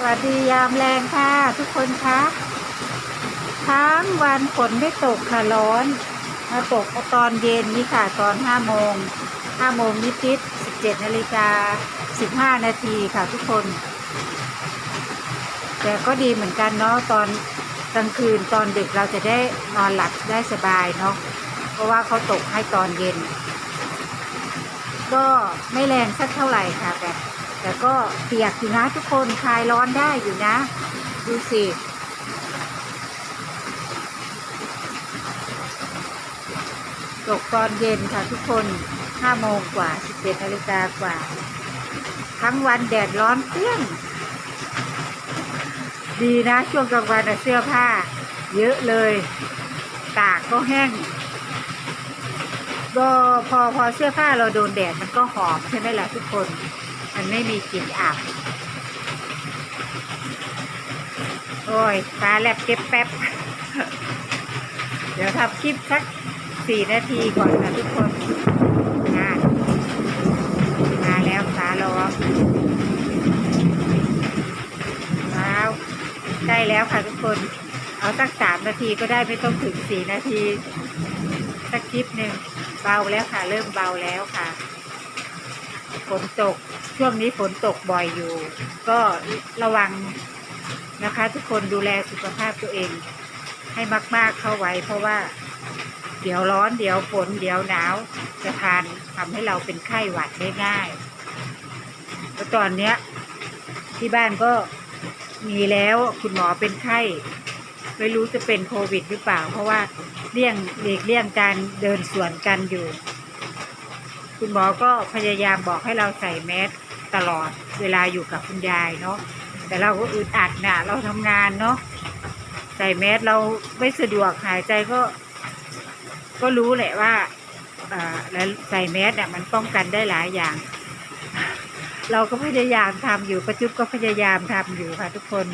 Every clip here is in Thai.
สวัสดียามแรงค่ะทุกคนคะทั้งวันฝนไม่ตกค่ะร้อน มาตกตอนเย็นนี่ค่ะตอนห้าโมงห้าโมงนิดนิดสิบเจ็ดนาฬิกาสิบห้านาทีค่ะทุกคน แต่ก็ดีเหมือนกันเนาะตอนกลางคืนตอนดึกเราจะได้นอนหลับได้สบายเนาะเพราะว่าเขาตกให้ตอนเย็น ก็ไม่แรงสักเท่าไหร่ค่ะแต่ แต่ก็เปียกอยู่นะทุกคนคลายร้อนได้อยู่นะ ดูสิตกตอนเย็นค่ะทุกคนห้าโมงกว่าสิบเจ็ดนาฬิกากว่า ทั้งวันแดดร้อนเปรี้ยง ดีนะช่วงกลางวันเสื้อผ้า เยอะเลย ตากก็แห้งก็พอพอเสื้อผ้าเราโดนแดดมันก็หอมใช่ไหมล่ะทุกคน มันไม่มีกลิ่นอับโอ้ยฟ้าแลบเก็บแป๊บ เดี๋ยวทำคลิปสักสี่นาทีก่อนค่ะทุกคนงานมาแล้วฟ้าร้องว้าวใกล้แล้วค่ะทุกคน เอาสักสามนาทีก็ได้ไม่ต้องถึงสี่นาที สักคลิปหนึ่งเบาแล้วค่ะ เริ่มเบาแล้วค่ะ ฝนตก ช่วงนี้ฝนตกบ่อยอยู่ ก็ระวังนะคะ ทุกคนดูแลสุขภาพตัวเอง ให้มากๆเข้าไว้ เพราะว่า เดี๋ยวร้อนเดี๋ยวฝนเดี๋ยวหนาวจะทานทำให้เราเป็นไข้หวัดได้ง่ายแล้วตอนเนี้ย ที่บ้านก็มีแล้วคุณหมอเป็นไข้ไม่รู้จะเป็นโควิดหรือเปล่า เพราะว่าเลี่ยงเด็กเลี่ยงการเดินสวนกันอยู่ คุณหมอก็พยายามบอกให้เราใส่แมสตลอดเวลาอยู่กับคุณยายเนาะแต่เราก็อึดอัดนะเราทำงานเนาะใส่แมสเราไม่สะดวกหายใจก็ ก็รู้แหละว่าแล้วใส่แมสเนี่ยมันป้องกันได้หลายอย่าง เราก็พยายามทำอยู่ประจุบก็พยายามทำอยู่ค่ะทุกคน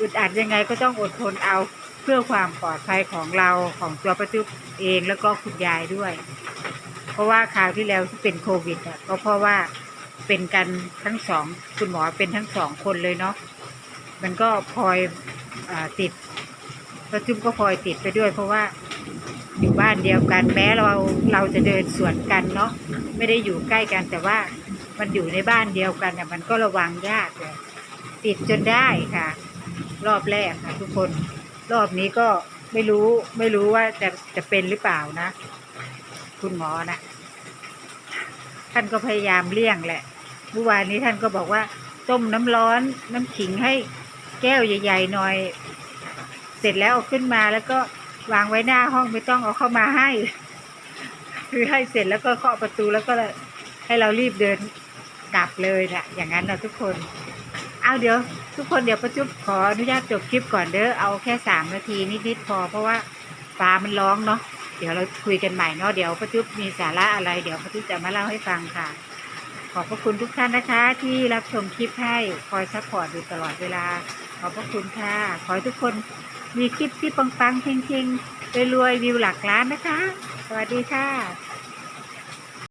อึดอัดยังไงก็ต้องอดทนเอาเพื่อความปลอดภัยของเราของตัวประจุบเองแล้วก็คุณยายด้วย ราะว่าคราวที่แล้วที่เป็นโควิดอะก็เพราะว่าเป็นกันทั้งสองคุณหมอเป็นทั้งสองคนเลยเนาะมันก็พลอยอติดประจุมก็พลอยติดไปด้วย เพราะว่าอยู่บ้านเดียวกันแม้เราเราจะเดินสวนกันเนาะไม่ได้อยู่ใกล้กันแต่ว่ามันอยู่ในบ้านเดียวกันอะมันก็ระวังยากเลยติดจนได้ค่ะ รอบแรกค่ะทุกคนรอบนี้ก็ไม่รู้ไม่รู้ว่าจะจะเป็นหรือเปล่านะ คุณหมอนะท่านก็พยายามเลี่ยงแหละเมื่อวานนี้ท่านก็บอกว่า ต้มน้ำร้อน น้ำขิงให้แก้วใหญ่ๆหน่อย เสร็จแล้วเอาขึ้นมาแล้วก็วางไว้หน้าห้องไม่ต้องเอาเข้ามาให้ คือให้เสร็จแล้วก็เคาะประตูแล้วก็ให้เรารีบเดินกลับเลยนะอย่างนั้นนะทุกคน เอาเดี๋ยว ทุกคนเดี๋ยวประจุบขออนุญาตจบคลิปก่อนเด้อเอาแค่สามนาทีนิดๆพอ เพราะว่าฟ้ามันร้องเนาะ เดี๋ยวเราคุยกันใหม่เนาะเดี๋ยวประจุบมีสาระอะไร เดี๋ยวประจุบจะมาเล่าให้ฟังค่ะ ขอบพระคุณทุกท่านนะคะ ที่รับชมคลิปให้คอยซัพพอร์ตอยู่ตลอดเวลา ขอบพระคุณค่ะ ขอให้ทุกคนมีคลิปที่ปังๆเฮงๆรวยๆวิวหลักล้านนะคะ สวัสดีค่ะ